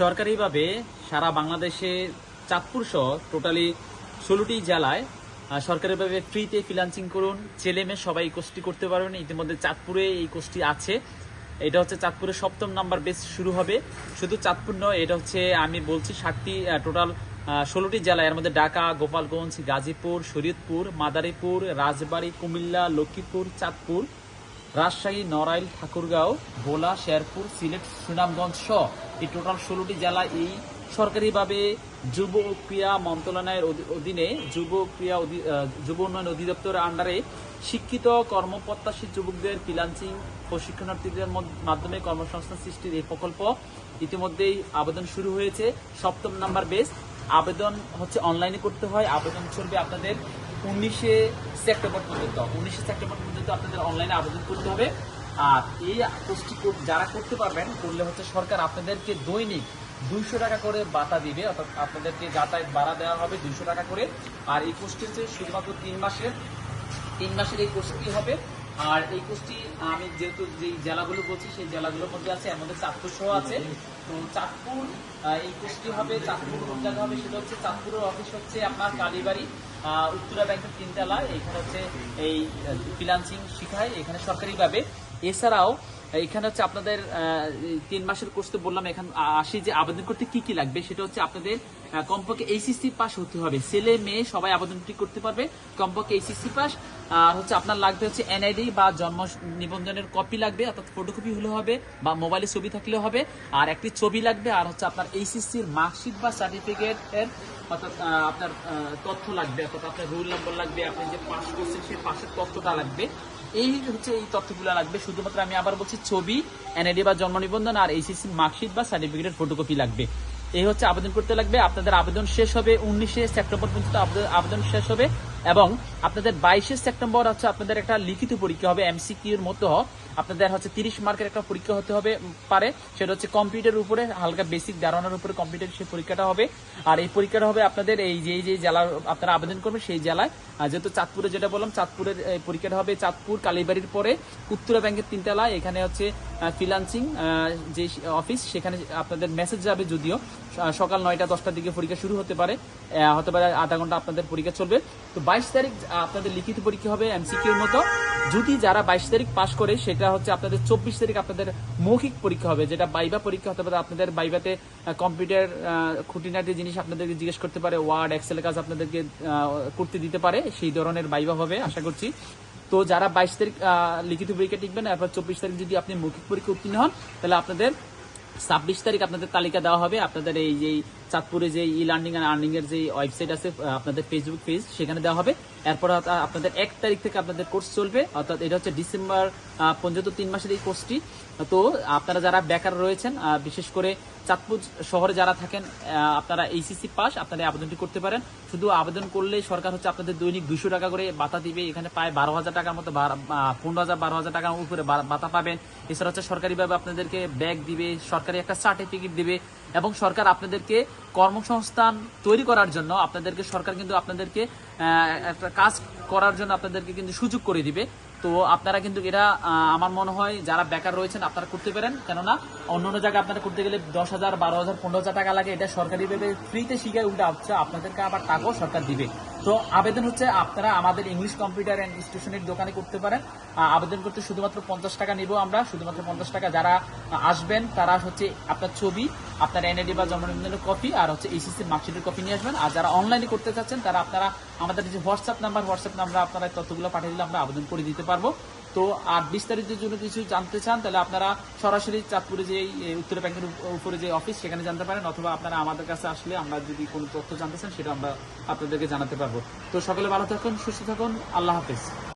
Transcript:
সরকারিভাবে সারা বাংলাদেশে চাঁদপুর সহ টোটালি ষোলোটি জেলায় সরকারিভাবে ফ্রিতে ফ্রিলান্সিং করুন। ছেলে মেয়ে সবাই এই কোর্সটি করতে পারবেন। ইতিমধ্যে চাঁদপুরে এই কোর্সটি আছে। এটা হচ্ছে চাঁদপুরের সপ্তম নাম্বার বেস শুরু হবে। শুধু চাঁদপুর নয়, এটা হচ্ছে আমি বলছি ষাটটি টোটাল ষোলোটি জেলা এর মধ্যে ঢাকা, গোপালগঞ্জ, গাজীপুর, শরীয়তপুর, মাদারীপুর, রাজবাড়ী, কুমিল্লা, লক্ষ্মীপুর, চাঁদপুর। রাজশাহী, নড়াইল, ঠাকুরগাঁও, ভোলা, শেরপুর, সিলেট, সুনামগঞ্জ সহ এই টোটাল ষোলোটি জেলা এই সরকারিভাবে যুব ক্রিয়া মন্ত্রণালয়ের অধীনে যুব ক্রিয়া যুব উন্নয়ন অধিদপ্তরের আন্ডারে শিক্ষিত কর্মপ্রত্যাশী যুবকদের ফ্রিলান্সিং প্রশিক্ষণার্থীদের মাধ্যমে কর্মসংস্থান সৃষ্টির এই প্রকল্প ইতিমধ্যেই আবেদন শুরু হয়েছে। সপ্তম নাম্বার বেস আবেদন হচ্ছে অনলাইনে করতে হয়। আবেদন চলবে আপনাদের উনিশে সেপ্টেম্বর পর্যন্ত। উনিশে সেপ্টেম্বর পর্যন্ত আপনাদের অনলাইনে আবেদন করতে হবে। আর এই কোর্সটি যারা করতে পারবেন, করলে হচ্ছে সরকার আপনাদেরকে দৈনিক দুইশো টাকা করে বাতা দিবে। অর্থাৎ আপনাদেরকে যাতায়াত ভাড়া দেওয়া হবে দুইশো টাকা করে। আর এই কোর্সটি হচ্ছে শুধুমাত্র তিন মাসের তিন মাসের এই কোর্সটি হবে। আর এই কোর্সটি আমি যেহেতু যে জেলাগুলো বলছি, সেই জেলাগুলোর মধ্যে আছে মধ্যে চাঁদপুর সহ আছে। তো চাঁদপুর এই কোর্সটি হবে, চাঁদপুর কোন জায়গা হবে সেটা হচ্ছে চাঁদপুরের অফিস হচ্ছে আপনার কালীবাড়ি উত্তরা ব্যাংকের তিনতলা। এখানে হচ্ছে এই ফিলান্সিং শিখায়, এখানে সরকারিভাবে। এছাড়াও, এখানে হচ্ছে আপনাদের তিন মাসের কোর্স তো বললাম, এখানে, আসি যে আবেদন করতে কি কি লাগবে, সেটা হচ্ছে আপনাদের কমপক্ষে এইচএসসি পাস হতে হবে। ছেলে, মেয়ে সবাই আবেদনটি করতে পারবে, কমপক্ষে এইচএসসি পাস আর হচ্ছে আপনার লাগবে হচ্ছে এনআইডি বা জন্ম নিবন্ধনের কপি লাগবে, অর্থাৎ ফটোকপি হলে হবে বা মোবাইলে ছবি থাকলে হবে। আর একটি ছবি লাগবে, আর হচ্ছে আপনার এইচএসসির মার্কশিট বা সার্টিফিকেট অর্থাৎ আপনার তথ্য লাগবে, অর্থাৎ আপনার রোল নাম্বার লাগবে, আপনি যে পাস করছেন সেই পাশের তথ্যটা লাগবে। এই হচ্ছে এই তথ্যগুলো লাগবে। শুধুমাত্র আমি আবার বলছি ছবি এনআইডি বা জন্ম নিবন্ধন আর এইচএসসি মার্কশিট বা সার্টিফিকেটের ফটোকপি লাগবে। এই হচ্ছে আবেদন করতে লাগবে। আপনাদের আবেদন শেষ হবে উনিশে সেপ্টেম্বর পর্যন্ত আবেদন- শেষ হবে এবং আপনাদের বাইশে সেপ্টেম্বর হচ্ছে আপনাদের একটা লিখিত পরীক্ষা হবে এমসি এমসিকিউর মতো। আপনাদের হচ্ছে তিরিশ মার্কের একটা পরীক্ষা হতে হবে পারে। সেটা হচ্ছে কম্পিউটার উপরে, হালকা বেসিক ধারণার উপরে কম্পিউটার সেই পরীক্ষাটা হবে। আর এই পরীক্ষাটা হবে আপনাদের এই যে যে জেলার আপনারা আবেদন করবেন সেই জেলায়। যেহেতু চাঁদপুরে যেটা বললাম, চাঁদপুরের পরীক্ষাটা হবে চাঁদপুর কালীবাড়ির পরে উত্তরা ব্যাংকের তিনতলা, এখানে হচ্ছে ফ্রিলান্সিং যে অফিস, সেখানে আপনাদের মেসেজ যাবে যদিও। সকাল নয়টা, দশটার দিকে পরীক্ষা শুরু হতে পারে। হতে পারে আধা ঘণ্টা আপনাদের পরীক্ষা চলবে। তো বাইশ তারিখ আপনাদের লিখিত পরীক্ষা হবে এমসিকিউর মতো। যদি যারা বাইশ তারিখ পাশ করে, সেটা হচ্ছে আপনাদের চব্বিশ তারিখ আপনাদের মৌখিক পরীক্ষা হবে, যেটা বাইবা পরীক্ষা হতে পারে। আপনাদের বাইবাতে কম্পিউটার খুঁটিনাটি জিনিস আপনাদেরকে জিজ্ঞেস করতে পারে, ওয়ার্ড, এক্সেল কাজ আপনাদেরকে করতে দিতে পারে। সেই ধরনের বাইবা হবে, আশা করছি। তো যারা বাইশ তারিখ লিখিত পরীক্ষা টিকবেন এরপর চব্বিশ তারিখ যদি আপনি মৌখিক পরীক্ষা উত্তীর্ণ হন, তাহলে আপনাদের ছাব্বিশ তারিখ আপনাদের তালিকা দেওয়া হবে। আপনাদের এই যে চাঁদপুরে যে ই লার্নিং আর আর্নিং এর যে ওয়েবসাইট আছে আপনাদের ফেসবুক পেজ সেখানে দেওয়া হবে। এরপর আপনাদের এক তারিখ থেকে আপনাদের কোর্স চলবে, অর্থাৎ এটা হচ্ছে ডিসেম্বর পর্যন্ত তিন মাসের এই কোর্সটি তো আপনারা যারা বেকার রয়েছেন বিশেষ করে চাঁদপুর শহরে যারা থাকেন আপনারা এইসিসি পাস আপনারা আবেদনটি করতে পারেন। শুধু আবেদন করলে সরকার হচ্ছে আপনাদের দৈনিক দুশো টাকা করে বাতা দিবে, এখানে প্রায় বারো হাজার টাকার মতো পনেরো হাজার, বারো হাজার টাকার উপরে বাতা পাবেন। এছাড়া হচ্ছে সরকারিভাবে আপনাদেরকে ব্যাগ দিবে, সরকারি একটা সার্টিফিকেট দিবে। এবং সরকার আপনাদেরকে কর্মসংস্থান তৈরি করার জন্য আপনাদেরকে, সরকার কিন্তু আপনাদেরকে একটা কাজ করার জন্য আপনাদেরকে কিন্তু সুযোগ করে দিবে। তো আপনারা কিন্তু এটা আমার মনে হয় যারা বেকার রয়েছেন আপনারা করতে পারেন। কেননা অন্য অন্য জায়গায় আপনারা করতে গেলে দশ হাজার, বারো হাজার, পনেরো হাজার টাকা লাগে। এটা সরকারিভাবে ফ্রিতে শিখায়, উল্টা আপনাদেরকে আবার টাকাও সরকার দিবে। তো আবেদন হচ্ছে আপনারা আমাদের ইংলিশ কম্পিউটার অ্যান্ড স্টেশনের দোকানে করতে পারেন। আবেদন করতে শুধুমাত্র পঞ্চাশ টাকা নিব আমরা। শুধুমাত্র পঞ্চাশ টাকা যারা আসবেন, তারা হচ্ছে আপনার ছবি, আপনার এনএডি বা জন্ম নিবন্ধনের কপি আর হচ্ছে এইসিসি মার্কশিটের কপি নিয়ে আসবেন। আর যারা অনলাইনে করতে চাচ্ছেন, তারা আপনারা আমাদের যে হোয়াটসঅ্যাপ নাম্বার হোয়াটসঅ্যাপ নাম্বার আপনারা তথ্যগুলো পাঠিয়ে দিলে আমরা আবেদন করে দিতে পারব। তো, আর বিস্তারিত জন্য কিছু জানতে চান, তাহলে আপনারা সরাসরি চাঁদপুরে যে উত্তর ব্যাংকের উপরে যে অফিস, সেখানে জানতে পারেন, অথবা আপনারা আমাদের কাছে আসলে আমরা যদি কোনো তথ্য জানতে চান, সেটা আমরা আপনাদেরকে জানাতে পারব। তো সকলে ভালো থাকুন, সুস্থ থাকুন, আল্লাহ হাফেজ।